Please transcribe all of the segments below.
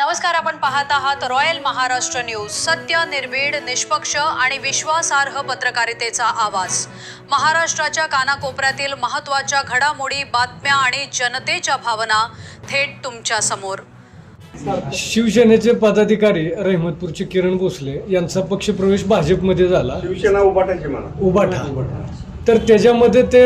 नमस्कार आपण पाहत आहात रॉयल महाराष्ट्र न्यूज. सत्य निर्भीड निष्पक्ष आणि विश्वासार्ह पत्रकारितेचा आवाज. महाराष्ट्राच्या कानाकोपऱ्यातील महत्त्वाच्या घडामोडी बातम्या आणि जनतेच्या भावना थेट तुमच्यासमोर. शिवसेनेचे पदाधिकारी रहमतपूरचे किरण भोसले यांचा पक्षप्रवेश भाजपमध्ये झाला. शिवसेना म्हणा उबाठा तर त्याच्यामध्ये ते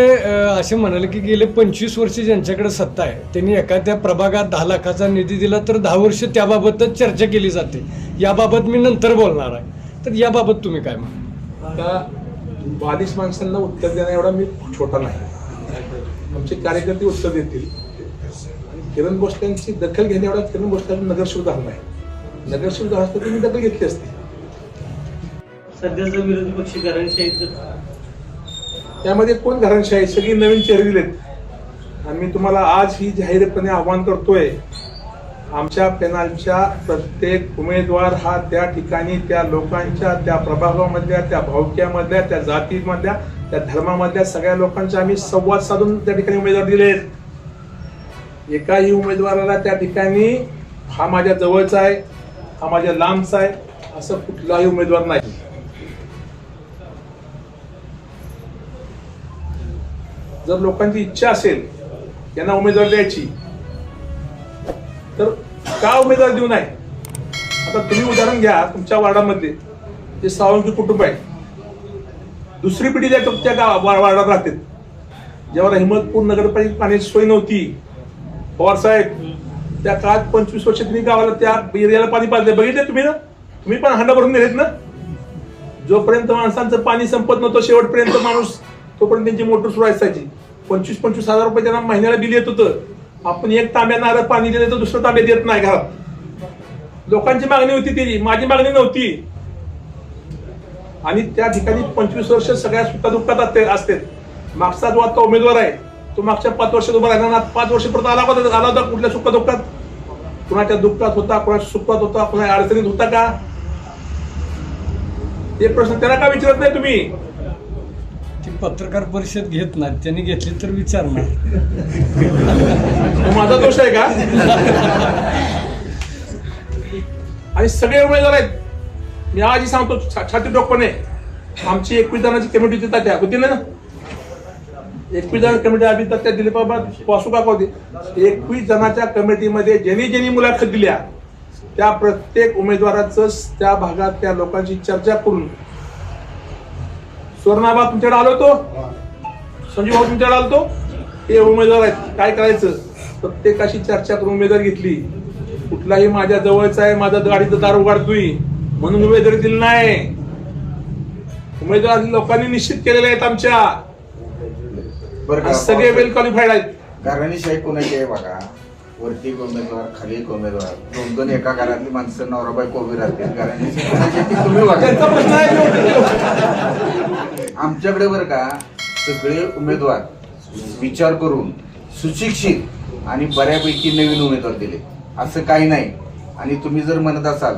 असे म्हणाले की गेले पंचवीस वर्ष ज्यांच्याकडे सत्ता आहे त्यांनी एखाद्या प्रभागात दहा लाखाचा निधी दिला तर दहा वर्ष त्याबाबतच चर्चा केली जाते. याबाबत मी नंतर बोलणार आहे. तर याबाबत तुम्ही काय म्हणा आता बालिश माणसांना उत्तर देणं एवढा मी छोटा नाही. आमचे कार्यकर्ते उत्तर देतील. आणि किरण भोसल्यांची दखल घेणे एवढा किरण नगरसेवक झाला नाही नगरसेवक झाला असतं तर मी दखल घेतली असती. सध्याचं विरोधी पक्ष त्यामध्ये कोण घरांशाही सगळी नवीन चेहरे दिलेत. आणि मी तुम्हाला आज ही जाहीरपणे आव्हान करतोय आमच्या पॅनलच्या प्रत्येक उमेदवार हा त्या ठिकाणी त्या लोकांच्या त्या प्रभागामधल्या त्या भावक्यामधल्या त्या जातीमधल्या त्या धर्मामधल्या सगळ्या लोकांचा आम्ही संवाद साधून त्या ठिकाणी उमेदवार दिलेत एकाही उमेदवाराला त्या ठिकाणी हा माझ्या जवळचा आहे हा माझ्या लांबचा आहे असं कुठलाही उमेदवार नाही. जर लोकांची इच्छा असेल यांना उमेदवार द्यायची तर का उमेदवार देऊ नये? आता तुम्ही उदाहरण घ्या तुमच्या वार्डामध्ये जे सावंकी कुटुंब आहे. दुसरी पिढी ज्या तुमच्या गाव वार्डात राहते जेव्हा हिमतपूर नगरपालिका पाण्याची सोय नव्हती पवार साहेब त्या काळात पंचवीस वर्ष तुम्ही गावाला त्या एरियाला पाणी पाजले बघितले तुम्ही ना? तुम्ही पण हांडा भरून दिलेत ना? जोपर्यंत माणसांचं पाणी संपत नव्हतं शेवटपर्यंत माणूस तोपर्यंत त्यांची मोटर सुरू असायची. पंचवीस पंचवीस हजार रुपये त्यांना महिन्याला बिल येत होतं. आपण एक तांब्या नारळ पाणी दिलं तर दुसरं तांब्या देत नाही घरात. लोकांची मागणी होती ती माझी मागणी नव्हती. आणि त्या ठिकाणी पंचवीस वर्ष सगळ्या सुखादुःखात असते असते. मागचा जो आता उमेदवार आहे तो मागच्या पाच वर्षात उभा राहिला पाच वर्ष परत आला होता आला होता कुठल्या सुखादुःखात? कुणाच्या दुःखात होता कुणाच्या सुखात होता कुणा अडचणीत होता का? हे प्रश्न त्याला का विचारत नाही तुम्ही? ती पत्रकार परिषद घेत नाहीत त्यांनी घेतली तर विचारणार. माझा दोष आहे का? आणि सगळे उमेदवार आहेत. मी आजी सांगतो छा- छाती टोकपणे आमची एकवीस जणांची कमिटी होती तात्या होती ना? एकवीस जण कमिटी आम्ही तात्या दिलीप बाबा वासू होती? एकवीस जणांच्या कमिटीमध्ये ज्यांनी ज्यांनी मुलाखत दिल्या त्या प्रत्येक उमेदवाराचं त्या भागात त्या लोकांची चर्चा करून स्वर्णाबा तुमच्याकडे आलो तो संजीव भाऊ तुमच्याकडे आलो तो हे उमेदवार आहेत. काय करायचं? प्रत्येकाशी चर्चा करून उमेदवार घेतली. कुठलाही माझ्या जवळचा आहे माझा गाडीचं दार उघडतोय. म्हणून उमेदवारी दिली नाही. उमेदवार लोकांनी निश्चित केलेले आहेत आमच्या. सगळे वेल क्वालिफाईड आहेत. घराणीशाही कोणाची आहे बघा? वरती एक उमेदवार खाली एक उमेदवार. दोन दोन एका घरातली माणसं नवरा बायको उभी राहतील ती तुम्ही आमच्याकडे बरं का सगळे उमेदवार विचार करून सुशिक्षित आणि बऱ्यापैकी नवीन उमेदवार दिले. असं काही नाही. आणि तुम्ही जर म्हणत असाल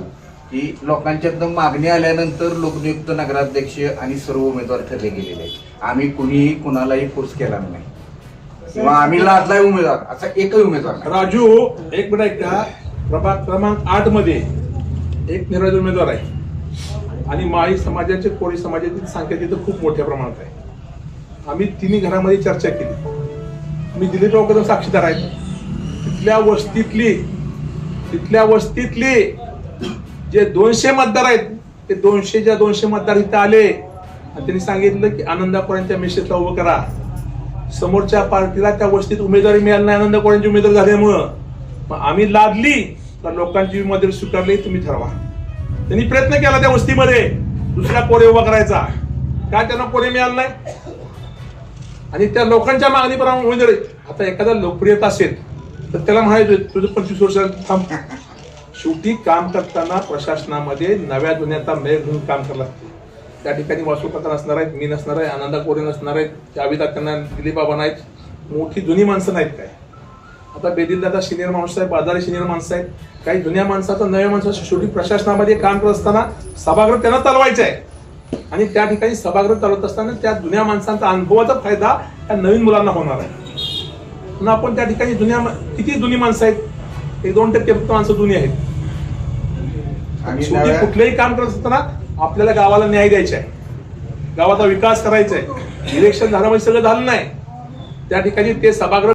की लोकांच्यातनं मागणी आल्यानंतर लोकनियुक्त नगराध्यक्ष आणि सर्व उमेदवार ठरले गेलेले आहेत. आम्ही कुणीही कुणालाही फोर्स केला नाही. किंवा आम्ही लादलाय उमेदवार. असा एकही उमेदवार नाही. राजू एक मिनिट ऐका. प्रभाग क्रमांक आठमध्ये एक निराज उमेदवार आहे. आणि माळी समाजाचे कोळी समाजातील संख्या तिथं खूप मोठ्या प्रमाणात आहे. आम्ही तिन्ही घरामध्ये चर्चा केली. मी दिलीप कदम साक्षीदार आहे. तिथल्या वस्तीतली तिथल्या वस्तीतली जे दोनशे मतदार आहेत ते दोनशेच्या दोनशे मतदार इथं आले. आणि त्यांनी सांगितलं की आनंदापर्यंत मेसेजला उभं करा. समोरच्या पार्टीला त्या वस्तीत उमेदवारी मिळाली नाही आनंद कोळ्यांची उमेदवारी झाल्यामुळं. मग आम्ही लादली तर लोकांची उमेदवारी स्वीकारली तुम्ही ठरवा. त्यांनी प्रयत्न केला त्या वस्तीमध्ये. दुसरा कोरे उभा करायचा. काय त्यांना कोरे मिळालं नाही? आणि त्या लोकांच्या मागणीप्रमाणे उमेदवारी. आता एखादा लोकप्रियता असेल तर त्याला म्हणायचं तुझं पंचवीस वर्ष थांब. शेवटी काम करताना प्रशासनामध्ये नव्या दुनियाचा मेळ घेऊन काम करावं लागते. त्या ठिकाणी वासू काका नसणार आहेत मी नसणार आहे आनंदा कोरे नसणार आहेत त्यांना दिलीप बाबा नाहीत मोठी जुनी माणसं नाहीत काय? आता बेदिल दादा सिनियर माणूस आहे बाजारी सिनियर माणसं आहेत. काही जुन्या माणसाचं नव्या माणसाचं शेवटी प्रशासनामध्ये काम करत असताना सभागृह त्यांना चालवायचं आहे आणि त्या ठिकाणी सभागृह चालवत असताना त्या जुन्या माणसांचा अनुभवाचा फायदा त्या नवीन मुलांना होणार आहे. पुन्हा आपण त्या ठिकाणी जुन्या किती जुनी माणसं आहेत? एक दोन टक्के फक्त माणसं जुनी आहेत. कुठलंही काम करत असताना आपल्याला गावाला न्याय द्यायचा आहे गावाचा विकास करायचा आहे इलेक्शन झालं म्हणजे सगळं झालं नाही. त्या ठिकाणी ते सभागृह